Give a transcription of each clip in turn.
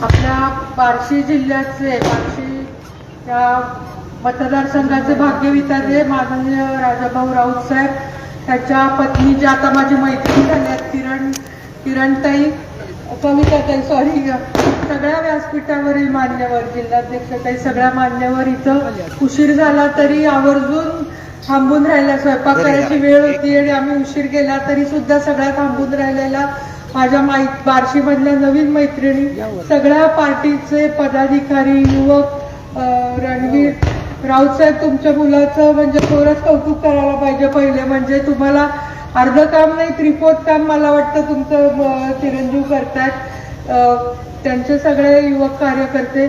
आपल्या बार्शी जिल्ह्याचे बार्शी या मतदारसंघाचे भाग्यविधाते माननीय राजाभाऊ राऊत साहेब त्याच्या पत्नी ज्या आता माझी मैत्रीण झाल्यात किरण किरणताई कविताताई सॉरी सगळ्या व्यासपीठावरील मान्यवर जिल्हाध्यक्षताई सगळ्या मान्यवर इथं उशीर झाला तरी आवर्जून थांबून राहिल्या स्वयंपाक करायची वेळ होती आणि आम्ही उशीर केला तरी सुद्धा सगळ्या थांबून राहिलेला माझ्या माई बार्शी मधल्या नवीन मैत्रिणी सगळ्या पार्टीचे पदाधिकारी युवक रणवीर राऊत साहेब तुमच्या मुलाचं म्हणजे थोडंच कौतुक करायला पाहिजे पहिले म्हणजे तुम्हाला अर्ध काम नाही त्रिफोत काम मला वाटतं तुमचं चिरंजीव करतायत. अं, त्यांचे सगळे युवक कार्यकर्ते.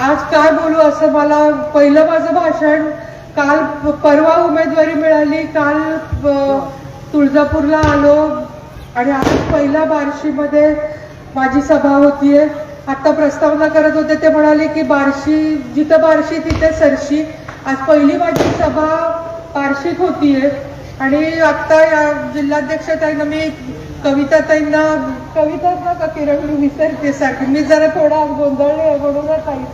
आज काय बोलू असं मला पहिलं माझं भाषण काल परवा उमेदवारी मिळाली काल तुळजापूरला आलो आणि आज पहिल्या बार्शीमध्ये माझी सभा होतीये. आत्ता प्रस्तावना करत होते ते म्हणाले की बार्शी जिथं बार्शी तिथे सरशी. आज पहिली माझी सभा बार्शीत होतीये. आणि आत्ता या जिल्हाध्यक्षताईंना मी कविताताईंना कविता ना का किरण मी विसरते सारखी. मी जरा थोडा गोंधळले आहे म्हणूनच आई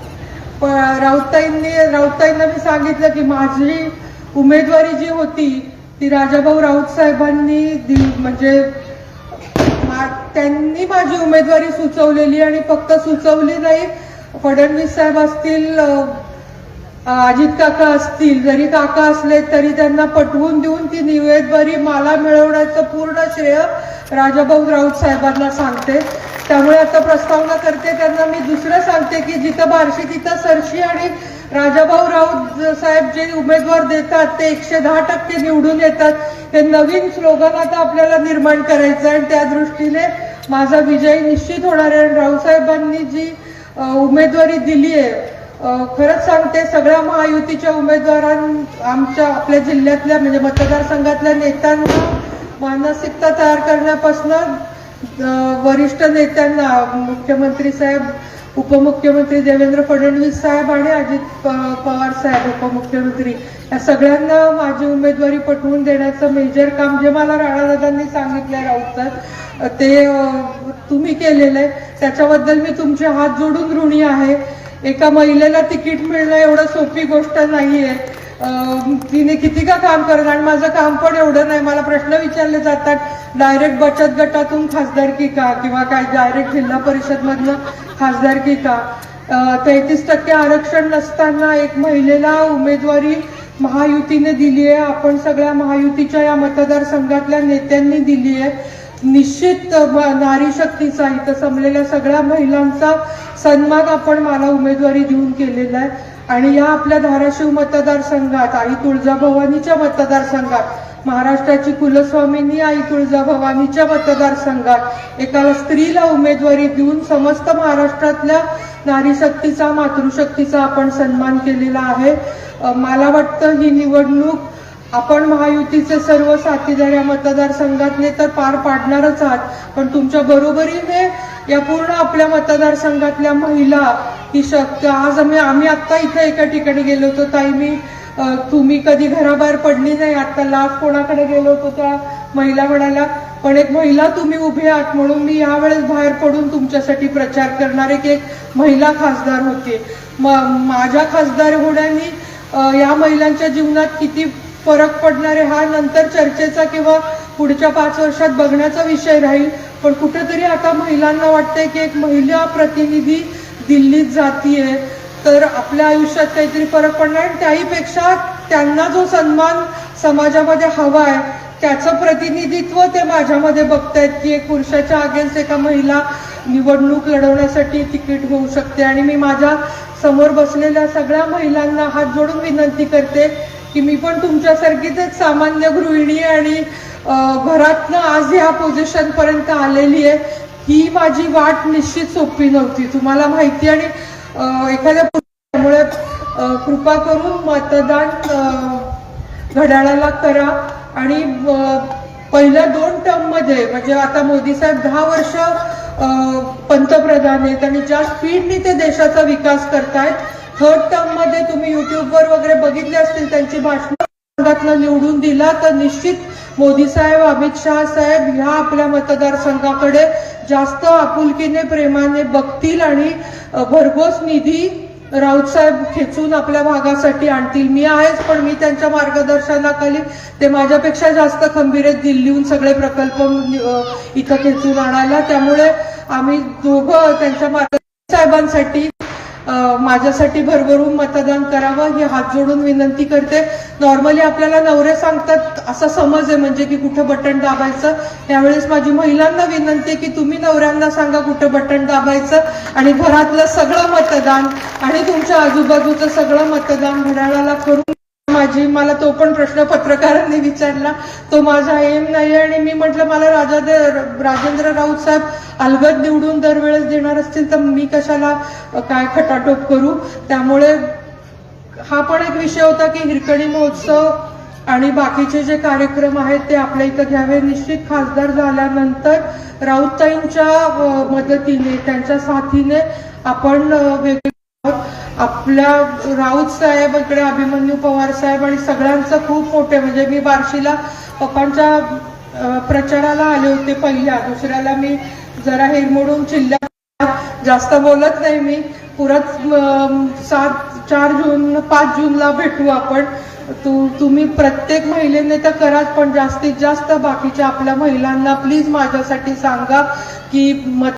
प- राऊताईंनी राऊताईंना मी सांगितलं की माझी उमेदवारी जी होती ती राजाभाऊ राऊत साहेबांनी दिली म्हणजे त्यांनी माझी उमेदवारी सुचवलेली आणि फक्त सुचवली नाही फडणवीस साहेब असतील अजित काका असतील जरी काका असले तरी त्यांना पटवून देऊन ती निवेदवारी मला मिळवण्याचं पूर्ण श्रेय राजाभाऊ राऊत साहेबांना सांगते. त्यामुळे आता प्रस्तावना करते त्यांना मी दुसरं सांगते की जिथं बार्शी तिथं सरशी आणि राजाभाऊ राऊत साहेब जे उमेदवार देतात ते एकशे दहा टक्के निवडून येतात. हे नवीन स्लोगन आता आपल्याला निर्माण करायचं आहे. आणि त्या दृष्टीने माझा विजय निश्चित होणार आहे. आणि राऊसाहेबांनी जी उमेदवारी दिली आहे खरंच सांगते सगळ्या महायुतीच्या उमेदवारां आमच्या आपल्या जिल्ह्यातल्या म्हणजे मतदारसंघातल्या नेत्यांना मानसिकता तयार करण्यापासून वरिष्ठ नेत्यांना मुख्यमंत्री साहेब उपमुख्यमंत्री देवेंद्र फडणवीस साहेब आणि अजित पवार साहेब उपमुख्यमंत्री या सगळ्यांना माझी उमेदवारी पटवून देण्याचं मेजर काम जे मला राणादादांनी सांगितलंय राऊत सर ते तुम्ही केलेलं आहे. त्याच्याबद्दल मी तुमचे हात जोडून ऋणी आहे. एका महिलेला तिकीट मिळणं एवढं सोपी गोष्ट नाही आहे तिने किती का काम करत आणि माझं काम पण एवढं नाही. मला प्रश्न विचारले जातात डायरेक्ट बचत गटातून खासदारकी का किंवा काय डायरेक्ट जिल्हा परिषदमधनं खासदारकी का तेहतीस टक्के आरक्षण नसताना एक महिलेला उमेदवारी महायुतीने दिली आहे. आपण सगळ्या महायुतीच्या या मतदारसंघातल्या नेत्यांनी दिली आहे. निश्चित नारी शक्तीचा इथं संपलेल्या सगळ्या महिलांचा सन्मान आपण मला उमेदवारी देऊन केलेला आहे. आणि या आपल्या धाराशिव मतदारसंघात आई तुळजाभवानीच्या मतदारसंघात महाराष्ट्राची कुलस्वामिनी आई तुळजाभवानीच्या मतदारसंघात एका स्त्रीला उमेदवारी देऊन समस्त महाराष्ट्रातल्या नारीशक्तीचा मातृशक्तीचा आपण सन्मान केलेला आहे. मला वाटतं ही निवडणूक आपण महायुतीचे सर्व साथीदार या मतदारसंघातले तर पार पाडणारच आहात. पण तुमच्या बरोबरीने या पूर्ण आपल्या मतदारसंघातल्या महिला ही शक्य आज आम्ही आम्ही आत्ता इथे एका ठिकाणी गेलो होतो. ताई मी तुम्ही कधी घराबाहेर पडली नाही. आत्ता लास्ट कोणाकडे गेलो होतो त्या महिला म्हणाल्या पण एक महिला तुम्ही उभी आहात म्हणून मी यावेळेस बाहेर पडून तुमच्यासाठी प्रचार करणार एक एक महिला खासदार होते. म- माझ्या खासदार होण्याने या महिलांच्या जीवनात किती फरक पडणार आहे हा नंतर चर्चेचा किंवा पुढच्या पाच वर्षात बघण्याचा विषय राहील. पण कुठेतरी आता महिलांना वाटतंय की एक महिला प्रतिनिधी दिल्लीत जातीये. तर आपल्या आयुष्यात काहीतरी फरक पडणार आणि त्याहीपेक्षा त्यांना जो सन्मान समाजामध्ये हवा आहे त्याचं प्रतिनिधित्व ते माझ्यामध्ये बघतायत की एक पुरुषाच्या अगेन्स्ट एका महिला निवडणूक लढवण्यासाठी तिकीट होऊ शकते. आणि मी माझ्यासमोर बसलेल्या सगळ्या महिलांना हात जोडून विनंती करते की मी पण तुमच्यासारखीच एक सामान्य गृहिणी आणि घरातनं आज ह्या पोझिशनपर्यंत आलेली आहे. ही माझी वाट निश्चित सोपी नव्हती. तुम्हाला माहिती आणि एखाद्या त्यामुळे कृपा करून मतदान घड्याळाला करा. आणि पहिल्या दोन टर्ममध्ये म्हणजे आता मोदी साहेब दहा वर्ष पंतप्रधान आहेत आणि ज्या स्पीडने ते देशाचा विकास करतायत थर्ड टर्ममध्ये तुम्ही युट्यूबवर वगैरे बघितले असतील त्यांची भाषण निवडून दिला तर निश्चित मोदी साहेब अमित शहा साहेब ह्या आपल्या मतदारसंघाकडे जास्त आपुलकीने प्रेमाने बघतील आणि भरघोस निधी राऊत साहेब खेचून आपल्या भागासाठी आणतील. मी आहेच पण मी त्यांच्या मार्गदर्शनाखाली ते माझ्यापेक्षा जास्त खंबीर आहेत दिल्लीहून सगळे प्रकल्प इथं खेचून आणायला. त्यामुळे आम्ही दोघं त्यांच्या मार्ग साहेबांसाठी माझ्यासाठी भरभरून मतदान करावं ही हात जोडून विनंती करते. नॉर्मली आपल्याला नवरे सांगतात असा समज आहे म्हणजे की कुठं बटन दाबायचं. त्यावेळेस माझी महिलांना विनंती आहे की तुम्ही नवऱ्यांना सांगा कुठं बटन दाबायचं आणि घरातलं सगळं मतदान आणि तुमच्या आजूबाजूचं सगळं मतदान घड्याळाला करून माझी मला तो पण प्रश्न पत्रकारांनी विचारला. तो माझा एम नाही आणि मी म्हटलं मला राजा राजेंद्र राऊत साहेब अलगद निवडून दरवेळेस देणार असतील तर मी कशाला काय खटाटोप करू? त्यामुळे हा पण एक विषय होता की हिरकणी महोत्सव आणि बाकीचे जे कार्यक्रम आहेत ते आपल्या इथं घ्यावे. निश्चित खासदार झाल्यानंतर राऊताईंच्या मदतीने त्यांच्या साथीने आपण वेगळे आपल्या राऊत साहेब इकडे अभिमन्यू पवार साहेब आणि सगळ्यांचं खूप मोठे म्हणजे मी बार्शीला पप्पांच्या प्रचाराला आले होते पहिल्या दुसऱ्याला मी जरा हिरमोडून चिल्ल्या जास्त बोलत नाही मी. पुरत सात चार जून पाच जूनला भेटू आपण. तू तुम्ही प्रत्येक महिलेने तर कराच पण जास्तीत जास्त बाकीच्या आपल्या महिलांना प्लीज माझ्यासाठी सांगा की मत